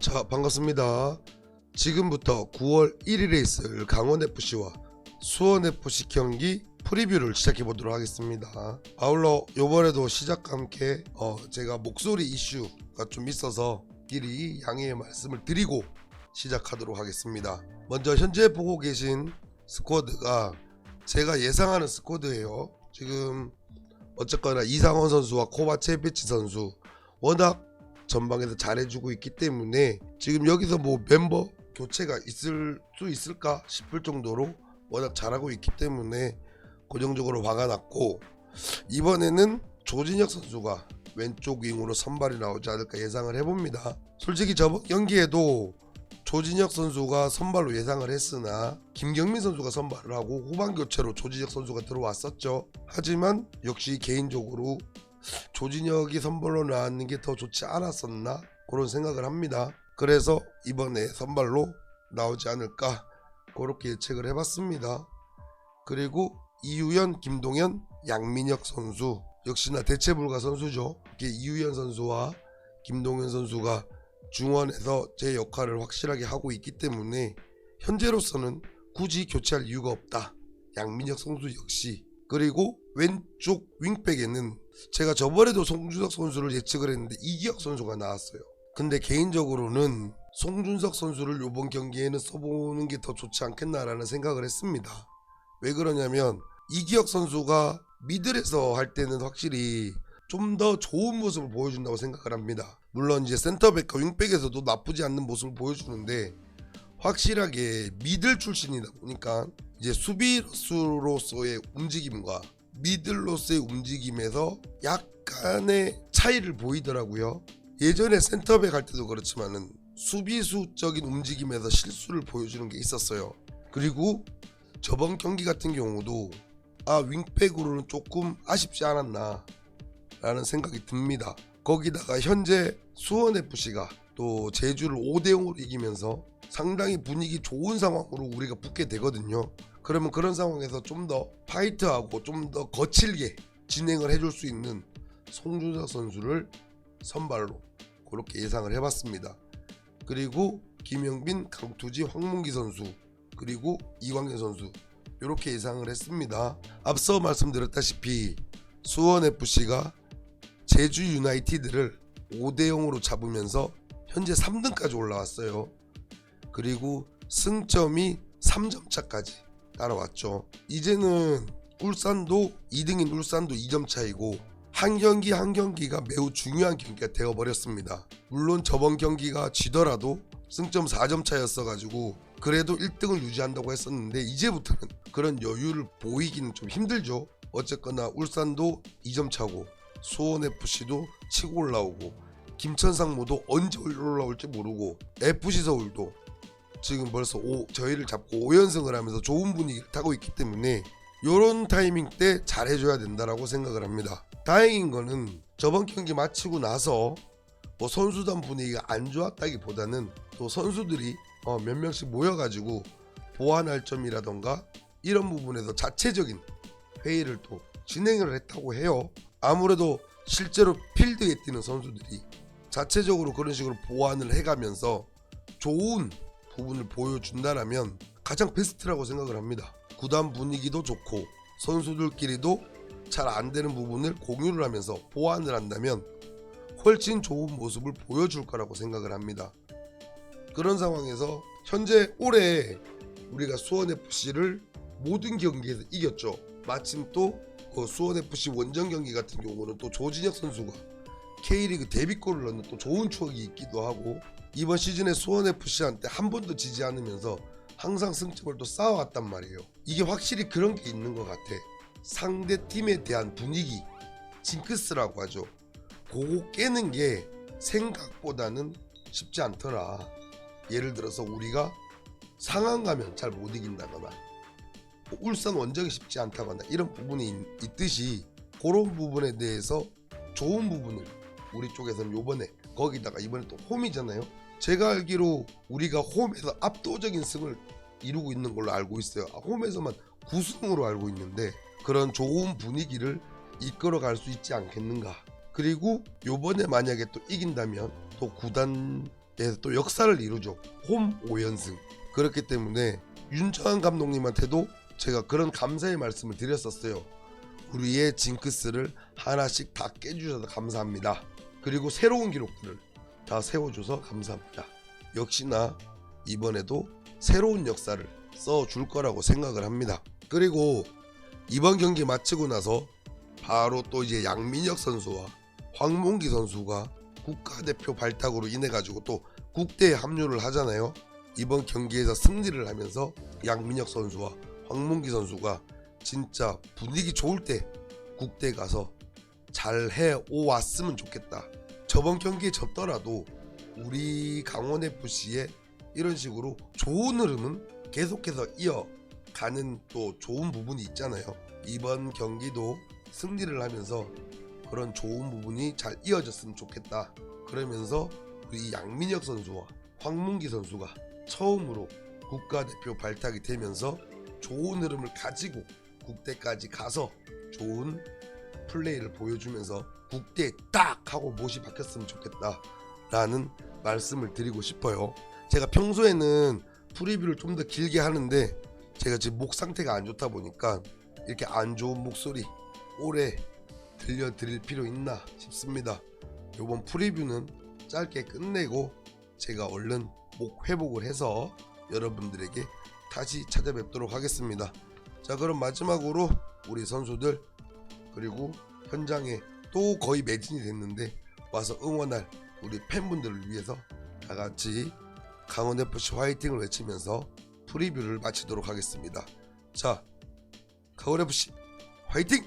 자 반갑습니다. 지금부터 9월 1일에 있을 강원FC와 수원FC 경기 프리뷰를 시작해 보도록 하겠습니다. 아울러 요번에도 시작과 함께 어, 제가 목소리 이슈가 좀 있어서 미리 양해의 말씀을 드리고 시작하도록 하겠습니다. 먼저 현재 보고 계신 스쿼드가 제가 예상하는 스쿼드예요. 지금 어쨌거나 이상원 선수와 코바체비치 선수 워낙 전방에서 잘해주고 있기 때문에 지금 여기서 뭐 멤버 교체가 있을 수 있을까 싶을 정도로 워낙 잘하고 있기 때문에 고정적으로 박아놨고 이번에는 조진혁 선수가 왼쪽 윙으로 선발이 나오지 않을까 예상을 해봅니다. 솔직히 저번 경기에도 조진혁 선수가 선발로 예상을 했으나 김경민 선수가 선발을 하고 후반 교체로 조진혁 선수가 들어왔었죠. 하지만 역시 개인적으로 조진혁이 선발로 나왔는 게 더 좋지 않았었나 그런 생각을 합니다. 그래서 이번에 선발로 나오지 않을까 그렇게 예측을 해봤습니다. 그리고 이유연, 김동현, 양민혁 선수 역시나 대체 불가 선수죠. 이렇게 이유연 선수와 김동현 선수가 중원에서 제 역할을 확실하게 하고 있기 때문에 현재로서는 굳이 교체할 이유가 없다. 양민혁 선수 역시 그리고 왼쪽 윙백에는 제가 저번에도 송준석 선수를 예측을 했는데 이기혁 선수가 나왔어요. 근데 개인적으로는 송준석 선수를 이번 경기에는 써보는 게 더 좋지 않겠나라는 생각을 했습니다. 왜 그러냐면 이기혁 선수가 미들에서 할 때는 확실히 좀 더 좋은 모습을 보여준다고 생각을 합니다. 물론 이제 센터백과 윙백에서도 나쁘지 않는 모습을 보여주는데 확실하게 미들 출신이다 보니까 이제 수비로서의 움직임과 미들로서의 움직임에서 약간의 차이를 보이더라고요. 예전에 센터백 할 때도 그렇지만은 수비수적인 움직임에서 실수를 보여주는 게 있었어요. 그리고 저번 경기 같은 경우도 아 윙백으로는 조금 아쉽지 않았나 라는 생각이 듭니다. 거기다가 현재 수원 FC가 또 제주를 5대 0으로 이기면서 상당히 분위기 좋은 상황으로 우리가 붙게 되거든요. 그러면 그런 상황에서 좀 더 파이트하고 좀 더 거칠게 진행을 해줄 수 있는 송준석 선수를 선발로 그렇게 예상을 해봤습니다. 그리고 김영빈, 강투지, 황문기 선수 그리고 이광현 선수 이렇게 예상을 했습니다. 앞서 말씀드렸다시피 수원 FC가 제주 유나이티드를 5대 0으로 잡으면서 현재 3등까지 올라왔어요. 그리고 승점이 3점 차까지 따라왔죠. 이제는 울산도 2등인 울산도 2점 차이고 한 경기 한 경기가 매우 중요한 경기가 되어 버렸습니다. 물론 저번 경기가 지더라도 승점 4점 차였어 가지고 그래도 1등을 유지한다고 했었는데 이제부터는 그런 여유를 보이기는 좀 힘들죠. 어쨌거나 울산도 2점 차고 수원 FC도 치고 올라오고 김천 상무도 언제 올라올지 모르고 FC 서울도 지금 벌써 오, 저희를 잡고 5연승을 하면서 좋은 분위기를 타고 있기 때문에 요런 타이밍 때 잘해줘야 된다라고 생각을 합니다. 다행인 거는 저번 경기 마치고 나서 뭐 선수단 분위기가 안 좋았다기보다는 또 선수들이 어, 몇 명씩 모여가지고 보완할 점이라던가 이런 부분에서 자체적인 회의를 또 진행을 했다고 해요. 아무래도 실제로 필드에 뛰는 선수들이 자체적으로 그런 식으로 보완을 해가면서 좋은 부분을 보여준다라면 가장 베스트라고 생각을 합니다. 구단 분위기도 좋고 선수들끼리도 잘 안 되는 부분을 공유를 하면서 보완을 한다면 훨씬 좋은 모습을 보여줄 거라고 생각을 합니다. 그런 상황에서 현재 올해 우리가 수원 FC를 모든 경기에서 이겼죠. 마침 또 그 수원 FC 원정 경기 같은 경우는 또 조진혁 선수가 K리그 데뷔골을 넣는 또 좋은 추억이 있기도 하고 이번 시즌에 수원 FC한테 한 번도 지지 않으면서 항상 승점을 또 쌓아왔단 말이에요. 이게 확실히 그런 게 있는 것 같아. 상대 팀에 대한 분위기, 징크스라고 하죠. 그거 깨는 게 생각보다는 쉽지 않더라. 예를 들어서 우리가 상황 가면 잘 못 이긴다거나 뭐 울산 원정이 쉽지 않다거나 이런 부분이 있- 있듯이 그런 부분에 대해서 좋은 부분을 우리 쪽에서는 요번에 거기다가 이번에 또 홈이잖아요. 제가 알기로 우리가 홈에서 압도적인 승을 이루고 있는 걸로 알고 있어요. 아, 홈에서만 9승으로 알고 있는데 그런 좋은 분위기를 이끌어 갈 수 있지 않겠는가. 그리고 요번에 만약에 또 이긴다면 또 구단 또 역사를 이루죠. 홈 5연승. 그렇기 때문에 윤정한 감독님한테도 제가 그런 감사의 말씀을 드렸었어요. 우리의 징크스를 하나씩 다 깨주셔서 감사합니다. 그리고 새로운 기록들을 다 세워줘서 감사합니다. 역시나 이번에도 새로운 역사를 써줄 거라고 생각을 합니다. 그리고 이번 경기 마치고 나서 바로 또 이제 양민혁 선수와 황몽기 선수가 국가대표 발탁으로 인해 가지고 또 국대에 합류를 하잖아요. 이번 경기에서 승리를 하면서 양민혁 선수와 황몽기 선수가 진짜 분위기 좋을 때 국대 가서 잘 해 오왔으면 좋겠다. 저번 경기에 졌더라도 우리 강원 FC의 이런 식으로 좋은 흐름은 계속해서 이어가는 또 좋은 부분이 있잖아요. 이번 경기도 승리를 하면서 그런 좋은 부분이 잘 이어졌으면 좋겠다. 그러면서 우리 양민혁 선수와 황문기 선수가 처음으로 국가대표 발탁이 되면서 좋은 흐름을 가지고 국대까지 가서 좋은 플레이를 보여주면서 국대에 딱 하고 못이 박혔으면 좋겠다라는 말씀을 드리고 싶어요. 제가 평소에는 프리뷰를 좀 더 길게 하는데 제가 지금 목 상태가 안 좋다 보니까 이렇게 안 좋은 목소리 오래 들려드릴 필요 있나 싶습니다. 이번 프리뷰는 짧게 끝내고 제가 얼른 목 회복을 해서 여러분들에게 다시 찾아뵙도록 하겠습니다. 자 그럼 마지막으로 우리 선수들 그리고 현장에 또 거의 매진이 됐는데 와서 응원할 우리 팬분들을 위해서 다 같이 강원 FC 화이팅을 외치면서 프리뷰를 마치도록 하겠습니다. 자 강원 FC 화이팅!